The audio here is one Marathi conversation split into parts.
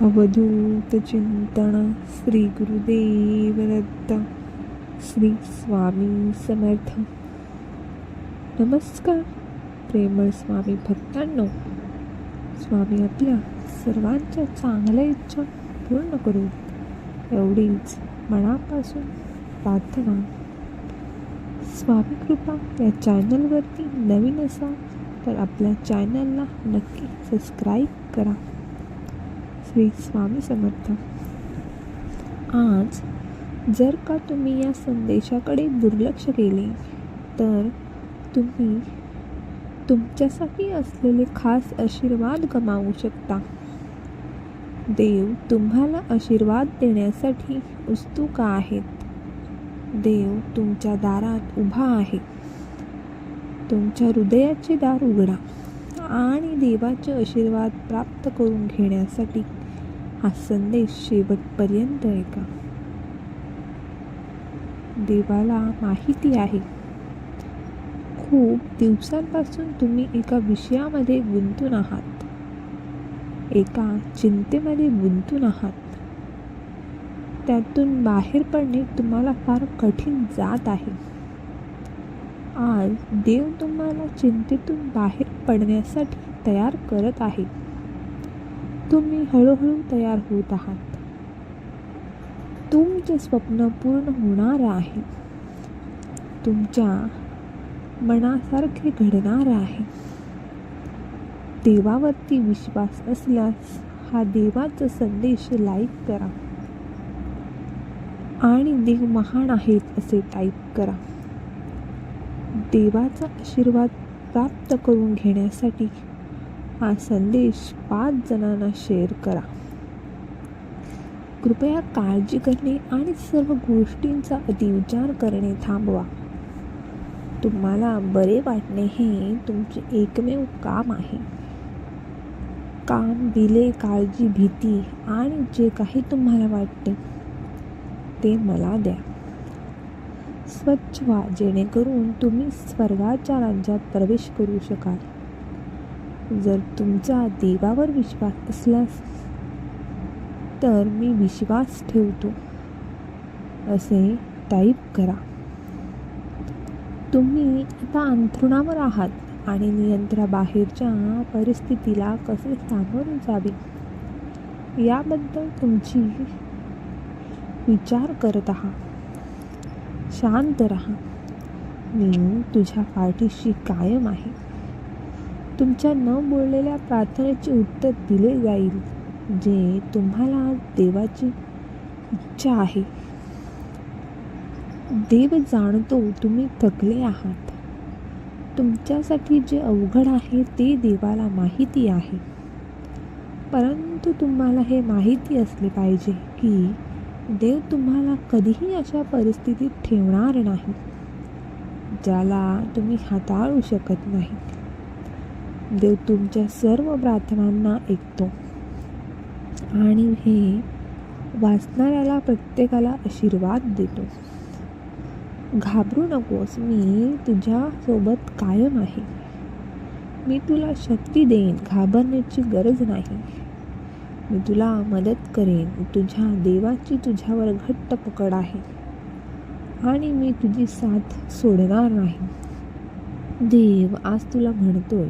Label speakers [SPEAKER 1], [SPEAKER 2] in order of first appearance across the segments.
[SPEAKER 1] अवधूत चिंतन श्री गुरुदेव श्री स्वामी समर्थ. नमस्कार प्रेमळ स्वामी भक्तांनो. स्वामी आपल्या सर्वांच्या चांगल्या इच्छा पूर्ण करू. एवढीच मनापासून प्रार्थना. स्वामी कृपा या चॅनलवरती नवीन असाल तर आपल्या चॅनलला नक्की सबस्क्राईब करा. श्री स्वामी समर्थ. आज जर का तुम्ही या संदेशाकडे दुर्लक्ष केले तर तुम्ही तुमच्यासाठी असलेले खास आशीर्वाद गमावू शकता. देव तुम्हाला आशीर्वाद देण्यासाठी उत्सुक आहेत. देव तुमच्या दारात उभा आहे. तुमच्या हृदयाचे दार उघडा आणि देवाचे आशीर्वाद प्राप्त करून घेण्यासाठी हा संदेश शेवटपर्यंत ऐका. देवाला माहिती आहे. खूप दिवसांपासून तुम्ही एका विषयामध्ये गुंतून आहात. एका चिंतेमध्ये गुंतून आहात. त्यातून बाहेर पडणे तुम्हाला फार कठीण जात आहे. आज देव तुम्हाला चिंतेतून बाहेर पडण्यासाठी तयार करत आहे. तुम्ही हळूहळू तयार होत आहात. तुमचे स्वप्न पूर्ण होणार आहे. तुमच्या मनासारखे घडणार आहे. देवावरती विश्वास असल्यास हा देवाचा संदेश लाईक करा. आणि देव महान आहेत असे टाईप करा. देवाचा आशीर्वाद प्राप्त करून घेण्यासाठी हा संदेश पाच जणांना शेअर करा. कृपया काळजी करणे आणि सर्व गोष्टींचा अतिविचार करणे थांबवा. तुम्हाला बरे वाटणे हे तुमचे एकमेव काम आहे. काम दिले काळजी भीती आणि जे काही तुम्हाला वाटते ते मला द्या. स्वच्छ व्हा जेणेकरून तुम्ही स्वर्गाच्या राज्यात प्रवेश करू शकाल. जर तुमचा देवावर विश्वास असल्यास तर मी विश्वास ठेवतो. असे टाईप करा. तुम्ही आता अंथरुणावर आहात आणि नियंत्रणाबाहेरच्या परिस्थितीला कसे सामोरे जावे? याबद्दल तुमची विचार करत आहात शांत राहा. मी तुझ्या पाठीशी कायम आहे. तुमच्या न बोललेल्या प्रार्थनेचे उत्तर दिले जाईल जे तुम्हाला देवाची इच्छा आहे. देव जाणतो तुम्ही थकले आहात. तुमच्यासाठी जे अवघड आहे ते देवाला माहिती आहे. परंतु तुम्हाला हे माहिती असले पाहिजे की देव तुम्हाला कधीही अशा परिस्थितीत ठेवणार नाही ज्याला तुम्ही हाताळू शकत नाही देव तुमच्या सर्व प्रार्थनांना ऐकतो. आणि हे वाचणाऱ्याला प्रत्येकाला आशीर्वाद देतो. घाबरू नकोस मी तुझ्यासोबत कायम आहे. मी तुला शक्ती देईन घाबरण्याची गरज नाही. मी तुला मदत करेन तुझ्या देवाची तुझ्यावर घट्ट पकड आहे. आणि मी तुझी साथ सोडणार नाही. देव आज तुला म्हणतोय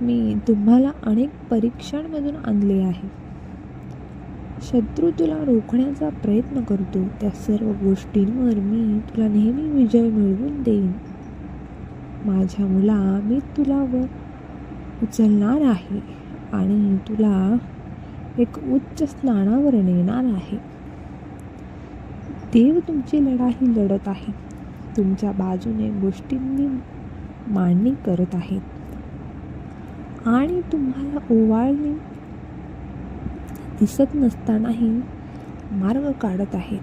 [SPEAKER 1] मी तुम्हाला अनेक परीक्षांमधून आणले आहे. शत्रू तुला रोखण्याचा प्रयत्न करतो त्या सर्व गोष्टींवर मी तुला नेहमी विजय मिळवून देईन. माझ्या मुला मी तुला वर उचलणार आहे आणि तुला एक उच्च स्नानावर नेणार आहे. देव तुमची लढाई लढत आहे. तुमच्या बाजूने गोष्टींनी मांडणी करत आहेत. आणि तुम्हाला ओवाळणे दिसत नसतानाही मार्ग काढत आहेत.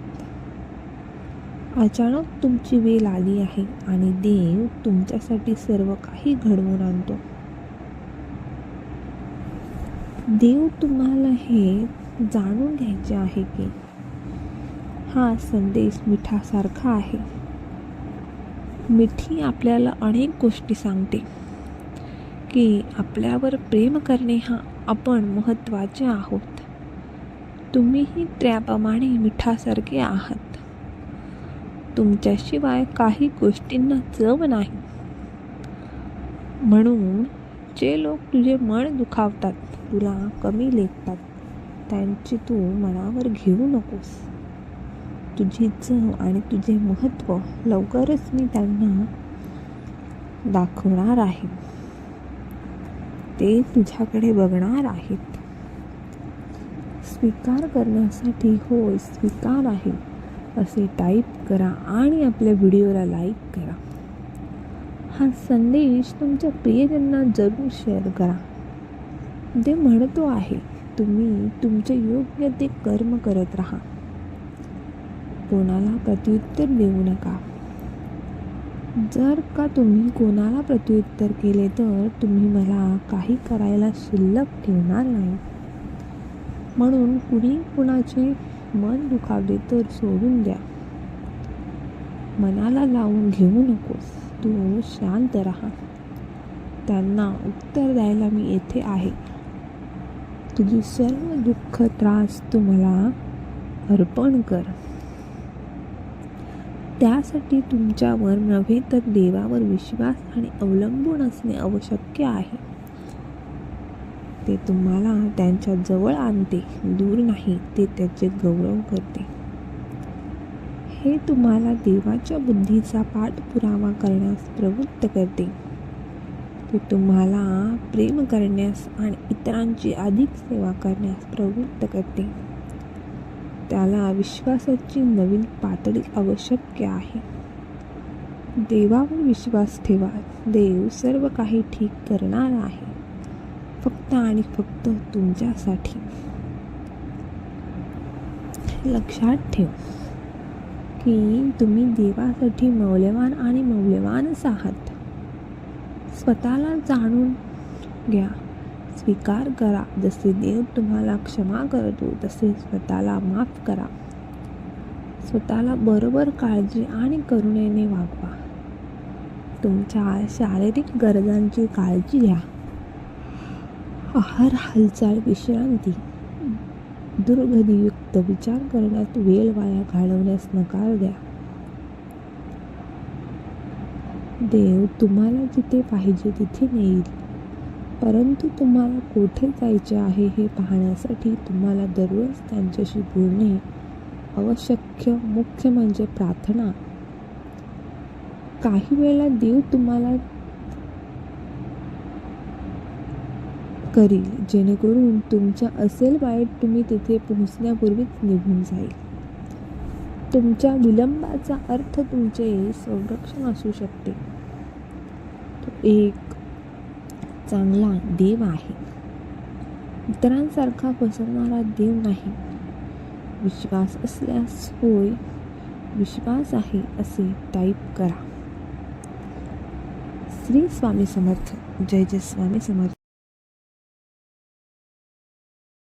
[SPEAKER 1] अचानक तुमची वेळ आली आहे आणि देव तुमच्यासाठी सर्व काही घडवून आणतो. देव तुम्हाला हे जाणून घ्यायचे आहे की हा संदेश मिठासारखा आहे. मिठी आपल्याला अनेक गोष्टी सांगते. की आपल्यावर प्रेम करणे हा आपण महत्त्वाचे आहोत. तुम्हीही त्याप्रमाणे मिठासारखे आहात. तुमच्याशिवाय काही गोष्टींना चव नाही. म्हणून जे लोक तुझे मन दुखावतात तुला कमी लेखतात त्यांची तू मनावर घेऊ नकोस. तुझी चव आणि तुझे महत्त्व लवकरच मी त्यांना दाखवणार आहे. ते तुझ्याकडे बघणार आहेत. स्वीकार करण्यासाठी होय स्वीकार आहे. असे टाईप करा आणि आपल्या व्हिडिओला लाईक करा. हा संदेश तुमच्या प्रियजनांना जरूर शेअर करा. ते म्हणतो आहे तुम्ही तुमचे योग्य ते कर्म करत राहा. कोणाला प्रत्युत्तर देऊ नका. जर का तुम्ही कोणाला प्रत्युत्तर केले तर तुम्ही मला काही करायला शिल्लक ठेवणार नाही. म्हणून कुणी कुणाचे मन दुखावले तर सोडून द्या. मनाला लावून घेऊ नकोस. तू शांत राहा. त्यांना उत्तर द्यायला मी येथे आहे. तुझी सर्व दुःख त्रास तू मला अर्पण कर. त्यासाठी तुमच्यावर नव्हे तर देवावर विश्वास आणि अवलंबून असणे आवश्यक आहे. ते तुम्हाला त्यांच्या जवळ आणते दूर नाही ते त्याचे गौरव करते. हे तुम्हाला देवाच्या बुद्धीचा पाठपुरावा करण्यास प्रवृत्त करते. ते तुम्हाला प्रेम करण्यास आणि इतरांची अधिक सेवा करण्यास प्रवृत्त करते. त्याला विश्वासाची नवीन पातळी आवश्यक आहे. देवावर विश्वास ठेवा. देव सर्व काही ठीक करणार आहे. फक्त आणि फक्त तुमच्यासाठी. लक्षात ठेव की तुम्ही देवासाठी मौल्यवान आणि मौल्यवानच आहात. स्वतःला जाणून घ्या. स्वीकार करा. जसे देव तुम्हाला क्षमा करतो तसे स्वतःला माफ करा. स्वतःला बरोबर काळजी आणि करुणेने वागवा. तुमच्या शारीरिक गरजांची काळजी घ्या. आहार हालचाल विश्रांती दुर्गधीयुक्त विचार करण्यात वेळ वाया घालवण्यास नकार द्या. देव तुम्हाला जिथे पाहिजे तिथे नेईल. परंतु तुम्हाला कोठे जायचे आहे हे पाहण्यासाठी तुम्हाला दररोज त्यांच्याशी बोलणे आवश्यक मुख्य म्हणजे प्रार्थना. काही वेळेला देव तुम्हाला करील जेणेकरून तुमच्या असेल वाईट तुम्ही तिथे पोहोचण्यापूर्वीच निघून जाईल. तुमच्या विलंबाचा अर्थ तुमचे संरक्षण असू शकते. तो एक चांगला देव आहे. इतरांसारखा पसरणारा देव नाही. विश्वास असल्यास होय विश्वास आहे असे टाईप करा. श्री स्वामी समर्थ. जय जय स्वामी समर्थ.